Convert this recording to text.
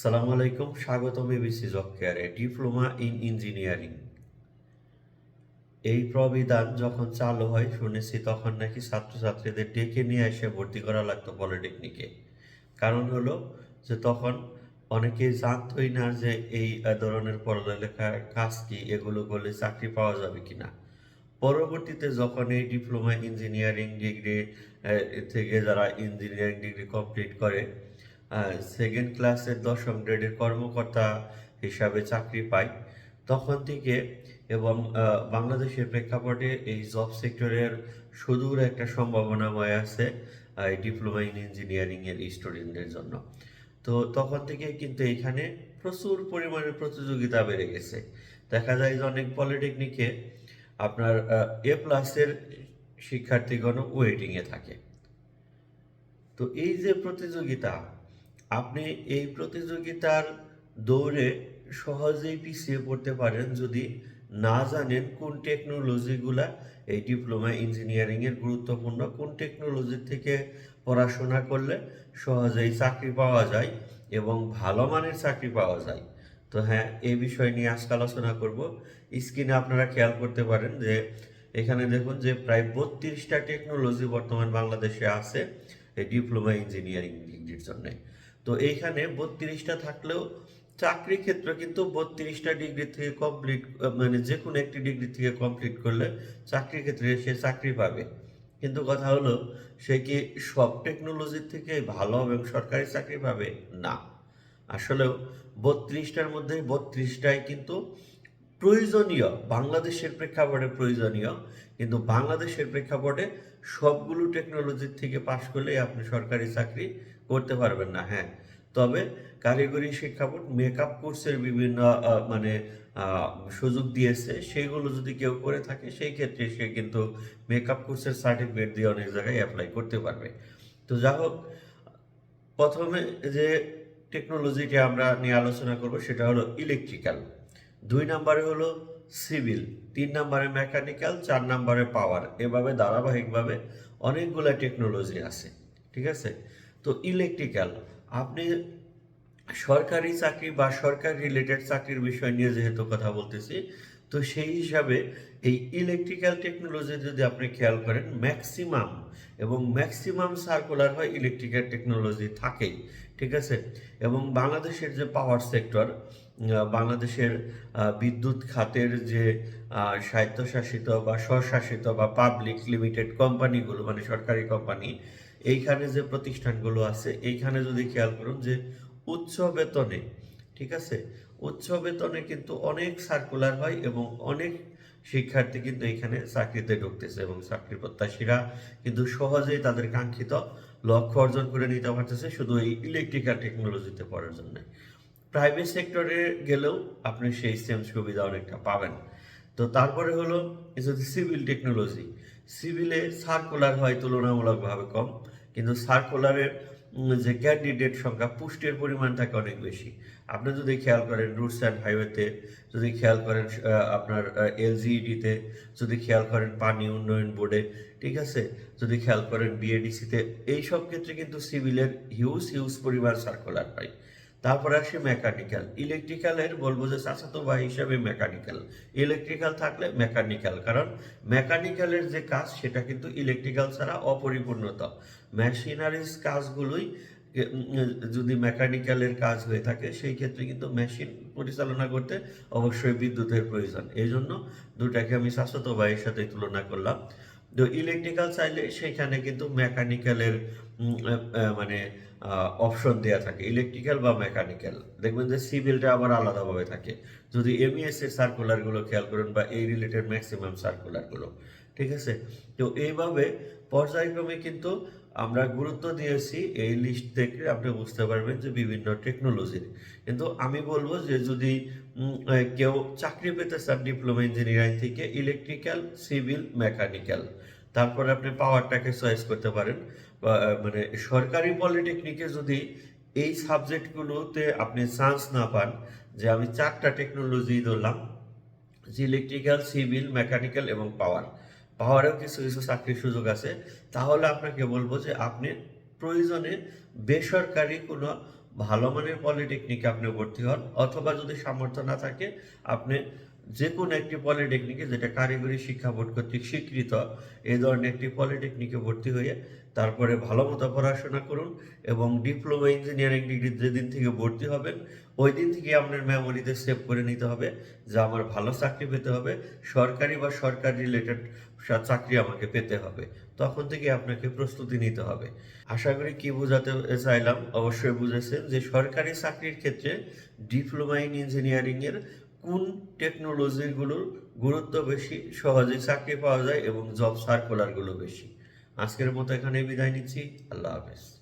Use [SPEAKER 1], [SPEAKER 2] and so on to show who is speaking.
[SPEAKER 1] সালামু আলাইকুম, স্বাগতম এবিসি জব কেয়ারে, ডিপ্লোমা ইন ইঞ্জিনিয়ারিং। এই প্রবিধান যখন চালু হয়, শুনেছি তখন নাকি ছাত্রছাত্রীদের ডেকে নিয়ে এসে ভর্তি করা লাগতো পলিটেকনিকে। কারণ হলো যে তখন অনেকেই জানতই না যে এই ধরনের পড়ালেখার কাজ কি, এগুলো করলে চাকরি পাওয়া যাবে কিনা। পরবর্তীতে যখন এই ডিপ্লোমা ইঞ্জিনিয়ারিং ডিগ্রি থেকে যারা ইঞ্জিনিয়ারিং ডিগ্রি কমপ্লিট করে সেকেন্ড ক্লাসের দশম গ্রেডের কর্মকর্তা হিসাবে চাকরি পাই। তখন থেকে এবং বাংলাদেশের প্রেক্ষাপটে এই জব সেক্টরের সুদূর একটা সম্ভাবনাময় আছে এই ডিপ্লোমা ইন ইঞ্জিনিয়ারিং এর স্টুডেন্টদের জন্য। তো তখন থেকে কিন্তু এখানে প্রচুর পরিমাণে প্রতিযোগিতা বেড়ে গেছে। দেখা যায় যে অনেক পলিটেকনিকে আপনার এ প্লাসের শিক্ষার্থীগণ ওয়েটিংয়ে থাকে। তো এই যে প্রতিযোগিতা আপনি এই প্রতিযোগিতার দৌড়ে সহজেই পিছিয়ে পড়তে পারেন যদি না জানেন কোন টেকনোলজিগুলা, এই ডিপ্লোমা ইঞ্জিনিয়ারিং এর গুরুত্বপূর্ণ কোন টেকনোলজি থেকে পড়াশোনা করলে সহজেই চাকরি পাওয়া যায় এবং ভালো মানের চাকরি পাওয়া যায়। তো হ্যাঁ এই বিষয় নিয়ে আজকে আলোচনা করব। স্ক্রিনে আপনারা খেয়াল করতে পারেন যে এখানে দেখুন যে প্রায় বত্রিশটা টেকনোলজি বর্তমান বাংলাদেশে আছে এই ডিপ্লোমা ইঞ্জিনিয়ারিং ডিগ্রির জন্য। তো এইখানে বত্রিশটা থাকলেও চাকরি ক্ষেত্র কিন্তু বত্রিশটা ডিগ্রি থেকে কমপ্লিট মানে যে কোনো একটি ডিগ্রি থেকে কমপ্লিট করলে চাকরি ক্ষেত্রে সে চাকরি পাবে। কিন্তু কথা হলো, সে কি সব টেকনোলজির থেকে ভালো এবং সরকারি চাকরি পাবে? না। আসলেও বত্রিশটার মধ্যে বত্রিশটাই কিন্তু প্রয়োজনীয়, বাংলাদেশের প্রেক্ষাপটে প্রয়োজনীয়, কিন্তু বাংলাদেশের প্রেক্ষাপটে সবগুলো টেকনোলজির থেকে পাশ করলেই আপনি সরকারি চাকরি করতে পারবেন না হ্যাঁ। তবে কারিগরি শিক্ষা বোর্ড মেকআপ কোর্সের বিভিন্ন মানে সুযোগ দিয়েছে, সেগুলো যদি কেউ করে থাকে, সেই ক্ষেত্রে সে কিন্তু মেকআপ কোর্সের সার্টিফিকেট দিয়ে অনেক জায়গায় অ্যাপ্লাই করতে পারবে। তো যা হোক, প্রথমে যে টেকনোলজিটি আমরা নিয়ে আলোচনা করব, সেটা হলো ইলেকট্রিক্যাল দুই নম্বরে হলো সিভিল, তিন নম্বরে মেকানিক্যাল, চার নম্বরে পাওয়ার। এভাবে ধারাবাহিকভাবে অনেকগুলো টেকনোলজি আছে, ঠিক আছে? তো ইলেকট্রিক্যাল, আপনি সরকারি চাকরি বা সরকার রিলেটেড চাকরির বিষয় নিয়ে যেহেতু কথা বলতেছি, তো সেই হিসাবে এই ইলেকট্রিক্যাল টেকনোলজি যদি আপনি খেয়াল করেন, ম্যাক্সিমাম এবং ম্যাক্সিমাম সার্কুলার হয় ইলেকট্রিক্যাল টেকনোলজি থাকেই, ঠিক আছে? এবং বাংলাদেশের যে পাওয়ার সেক্টর বাংলাদেশের বিদ্যুৎ খাতের যে স্বায়ত্তশাসিত বা স্বশাসিত বা পাবলিক লিমিটেড কোম্পানিগুলো মানে সরকারি কোম্পানি, এইখানে যে প্রতিষ্ঠানগুলো আছে, এইখানে যদি খেয়াল করুন যে উচ্চ বেতনে, ঠিক আছে? উচ্চ বেতনে কিন্তু অনেক সার্কুলার হয় এবং অনেক শিক্ষার্থী কিন্তু এখানে চাকরিতে ঢুকতেছে এবং চাকরি প্রত্যাশীরা কিন্তু সহজেই তাদের কাঙ্ক্ষিত লক্ষ্য অর্জন করে নিতে পারতেছে শুধু এই ইলেকট্রিক্যাল টেকনোলজিতে পড়ার জন্য। প্রাইভেট সেক্টরে গেলেও আপনি সেই সেম সুবিধা অনেকটা পাবেন। তো তারপরে হলো সিভিল টেকনোলজি সিভিলে সার্কুলার হয় তুলনামূলকভাবে কম, কিন্তু সার্কুলারের যে ক্যান্ডিডেট সংখ্যা, পুষ্টির পরিমাণ থাকে অনেক বেশি। আপনি যদি খেয়াল করেন রুটস অ্যান্ড হাইওয়েতে যদি খেয়াল করেন আপনার এলজিইডিতে যদি খেয়াল করেন পানি উন্নয়ন বোর্ডে, ঠিক আছে? যদি খেয়াল করেন বিএডিসিতে এই সব ক্ষেত্রে কিন্তু সিভিলের হিউজ হিউজ পরিমাণ সার্কুলার পাই। তারপরে আসে মেকানিক্যাল ইলেকট্রিক্যালের বলব যে চাচাতো ভাই হিসাবে মেকানিক্যাল ইলেকট্রিক্যাল থাকলে মেকানিক্যাল কারণ মেকানিক্যালের যে কাজ, সেটা কিন্তু ইলেকট্রিক্যাল ছাড়া অপরিপূর্ণতা। মেশিনারিজ কাজগুলোই যদি মেকানিক্যালের কাজ হয়ে থাকে, সেই ক্ষেত্রে কিন্তু মেশিন পরিচালনা করতে অবশ্যই বিদ্যুতের প্রয়োজন। এই জন্য দুটাকে আমি চাচাতো ভাইয়ের সাথে তুলনা করলাম। তো ইলেকট্রিক্যাল চাইলে সেখানে কিন্তু মেকানিক্যালের মানে অপশন দেওয়া থাকে। ইলেকট্রিক্যাল বা মেকানিক্যাল দেখবেন যে সিভিলটা আবার আলাদাভাবে থাকে। যদি এমইএস সার্কুলারগুলো খেয়াল করেন বা এই রিলেটেড ম্যাক্সিমাম সার্কুলারগুলো ঠিক আছে? তো এইভাবে পর্যায়ক্রমে কিন্তু আমরা গুরুত্ব দিয়েছি এই লিস্ট থেকে আপনি বুঝতে পারবেন যে বিভিন্ন টেকনোলজির কিন্তু আমি বলব যে যদি কেউ চাকরি পেতে চান ডিপ্লোমা ইঞ্জিনিয়ারিং থেকে ইলেকট্রিক্যাল সিভিল মেকানিক্যাল তারপরে আপনি পাওয়ারটাকে চয়েস করতে পারেন। মানে সরকারি পলিটেকনিকে যদি এই সাবজেক্টগুলোতে আপনি চান্স না পান, যে আমি চারটা টেকনোলজি ধরলাম, যে ইলেকট্রিক্যাল সিভিল মেকানিক্যাল এবং পাওয়ার পাওয়ারেও কিছু কিছু চাকরির সুযোগ আছে। তাহলে আপনাকে বলব যে আপনি প্রয়োজনে বেসরকারি কোনো ভালো মানের পলিটেকনিকে আপনি ভর্তি হন, অথবা যদি সামর্থ্য না থাকে, আপনি যে কোনো একটি পলিটেকনিকে যেটা কারিগরি শিক্ষা বোর্ড কর্তৃক স্বীকৃত, এই ধরনের একটি পলিটেকনিকে ভর্তি হয়ে তারপরে ভালো মতো পড়াশোনা করুন এবং ডিপ্লোমা ইঞ্জিনিয়ারিং ডিগ্রি যেদিন থেকে ভর্তি হবেন ওই দিন থেকে আপনার মেমোরিতে সেভ করে নিতে হবে যে আমার ভালো চাকরি পেতে হবে, সরকারি বা সরকার রিলেটেড চাকরি আমাকে পেতে হবে। তখন থেকে আপনাকে প্রস্তুতি নিতে হবে। আশা করি কি বোঝাতে চাইলাম? অবশ্যই বুঝেছেন যে সরকারি চাকরির ক্ষেত্রে ডিপ্লোমা ইন ইঞ্জিনিয়ারিংয়ের কোন টেকনোলজিগুলোর গুরুত্ব বেশি? সহজে চাকরি পাওয়া যায় এবং জব সার্কুলারগুলো বেশি। আজকের মতো এখানে বিদায় নিচ্ছি। আল্লাহ হাফেজ।